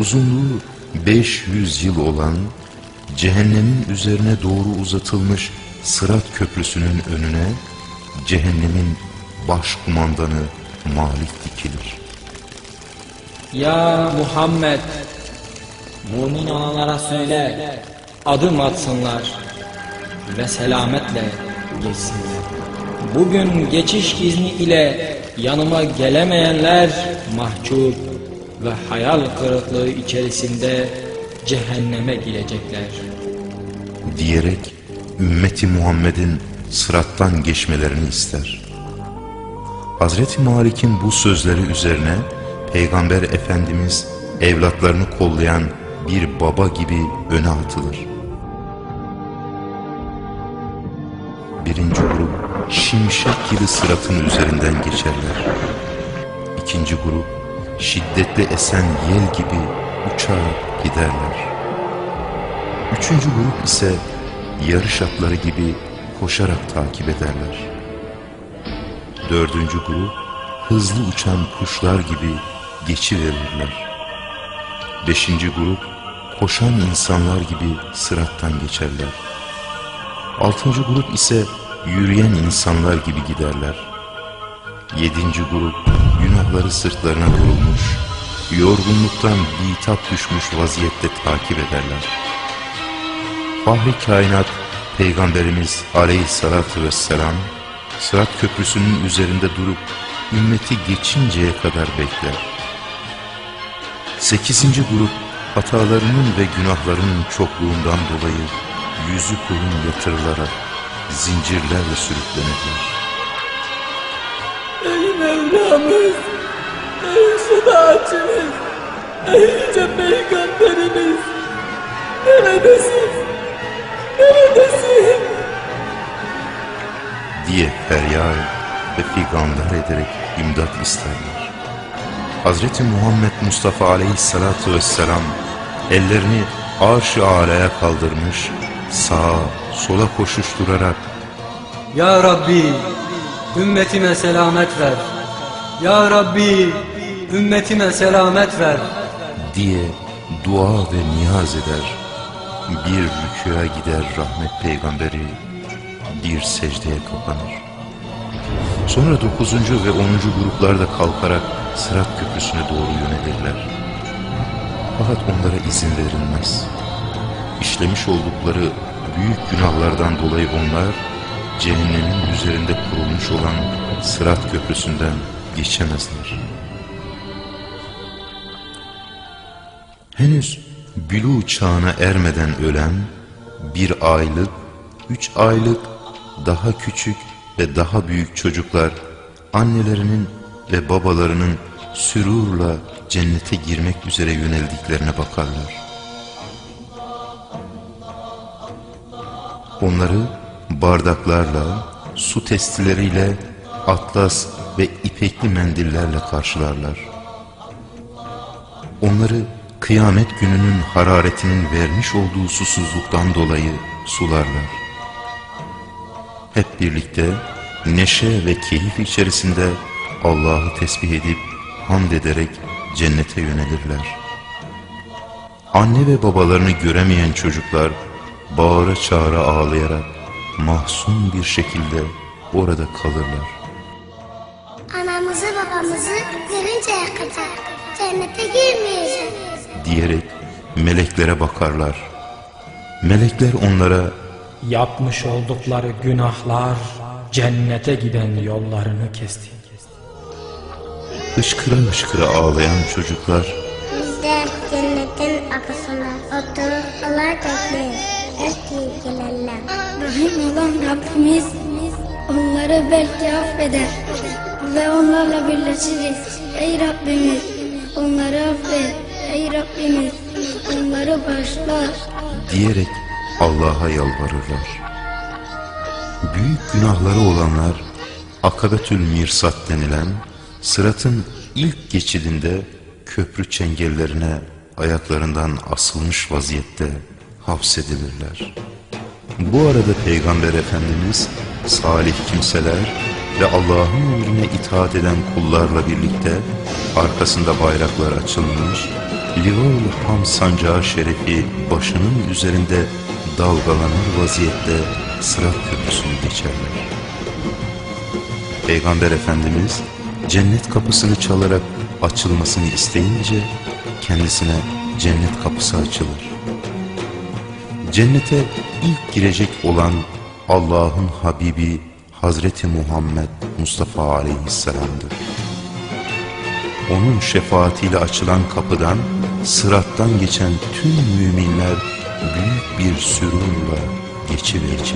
uzunluğu 500 yıl olan cehennemin üzerine doğru uzatılmış Sırat Köprüsü'nün önüne cehennemin başkumandanı Malik dikilir. Ya Muhammed! Mumin olanlara söyle, adım atsınlar ve selametle geçsinler. Bugün geçiş izni ile yanıma gelemeyenler mahcup ve hayal kırıklığı içerisinde cehenneme girecekler. diyerek ümmeti Muhammed'in sırattan geçmelerini ister. Hazreti Malik'in bu sözleri üzerine Peygamber Efendimiz evlatlarını kollayan bir baba gibi öne atılır. Birinci grup şimşek gibi sıratın üzerinden geçerler. İkinci grup şiddetli esen yel gibi uçarak giderler. Üçüncü grup ise yarış atları gibi koşarak takip ederler. Dördüncü grup hızlı uçan kuşlar gibi geçiverirler. Beşinci grup koşan insanlar gibi sırattan geçerler. Altıncı grup ise yürüyen insanlar gibi giderler. Yedinci grup günahları sırtlarına vurulmuş, yorgunluktan bitap düşmüş vaziyette takip ederler. Fahri kainat Peygamberimiz aleyhissalatü vesselam Sırat Köprüsü'nün üzerinde durup ümmeti geçinceye kadar bekler. Sekizinci grup hatalarının ve günahlarının çokluğundan dolayı yüzü kulun yatırılarak zincirlerle sürüklenirler. Ey Mevlamız, ey şefaatçimiz, ey yüce peygamberimiz, neredesin, neredesin? diye feryat ve figanlar ederek imdat isterler. Hazreti Muhammed Mustafa aleyhissalatu vesselam ellerini arş-ı alaya kaldırmış, sağa sola koşuşturarak Ya Rabbi, ümmetime selamet ver. Ya Rabbi, ümmetime selamet ver. diye dua ve niyaz eder. Bir rükûa gider rahmet peygamberi, bir secdeye kapanır. Sonra dokuzuncu ve onuncu gruplar da kalkarak Sırat Köprüsü'ne doğru yönelirler. Fakat onlara izin verilmez. İşlemiş oldukları büyük günahlardan dolayı onlar cehennemin üzerinde kurulmuş olan Sırat Köprüsü'nden geçemezler. Henüz bülü çağına ermeden ölen bir aylık, üç aylık, daha küçük ve daha büyük çocuklar annelerinin ve babalarının sürurla cennete girmek üzere yöneldiklerine bakarlar. Onları bardaklarla, su testileriyle, atlas ve ipekli mendillerle karşılarlar. Onları kıyamet gününün hararetinin vermiş olduğu susuzluktan dolayı sularlar. Hep birlikte neşe ve keyif içerisinde Allah'ı tesbih edip hamd ederek cennete yönelirler. Anne ve babalarını göremeyen çocuklar bağıra çağıra ağlayarak mahzun bir şekilde orada kalırlar. Anamızı babamızı görünceye kadar cennete girmeyeceğiz. diyerek meleklere bakarlar. Melekler onlara Yapmış oldukları günahlar cennete giden yollarını kesti. hışkıra hışkıra ağlayan çocuklar Biz de cennetin akısına oturup bekliyoruz. Gelirler. Rahim olan Rabbimiz onları belki affeder ve onlarla birleşiriz. Ey Rabbimiz onları affet. Ey Rabbimiz onları bağışla. diyerek Allah'a yalvarırlar. Büyük günahları olanlar Akabetül Mirsat denilen sıratın ilk geçidinde köprü çengellerine ayaklarından asılmış vaziyette hapsedilirler. Bu arada Peygamber Efendimiz salih kimseler ve Allah'ın emrine itaat eden kullarla birlikte arkasında bayraklar açılmış, Livaul Ham sancağı şerefi başının üzerinde dalgalanır vaziyette Sırat Köprüsü'nü geçerler. Peygamber Efendimiz cennet kapısını çalarak açılmasını isteyince kendisine cennet kapısı açılır. Cennete ilk girecek olan Allah'ın Habibi Hazreti Muhammed Mustafa Aleyhisselam'dır. Onun şefaatiyle açılan kapıdan sırattan geçen tüm müminler büyük bir sürurla geçiverir.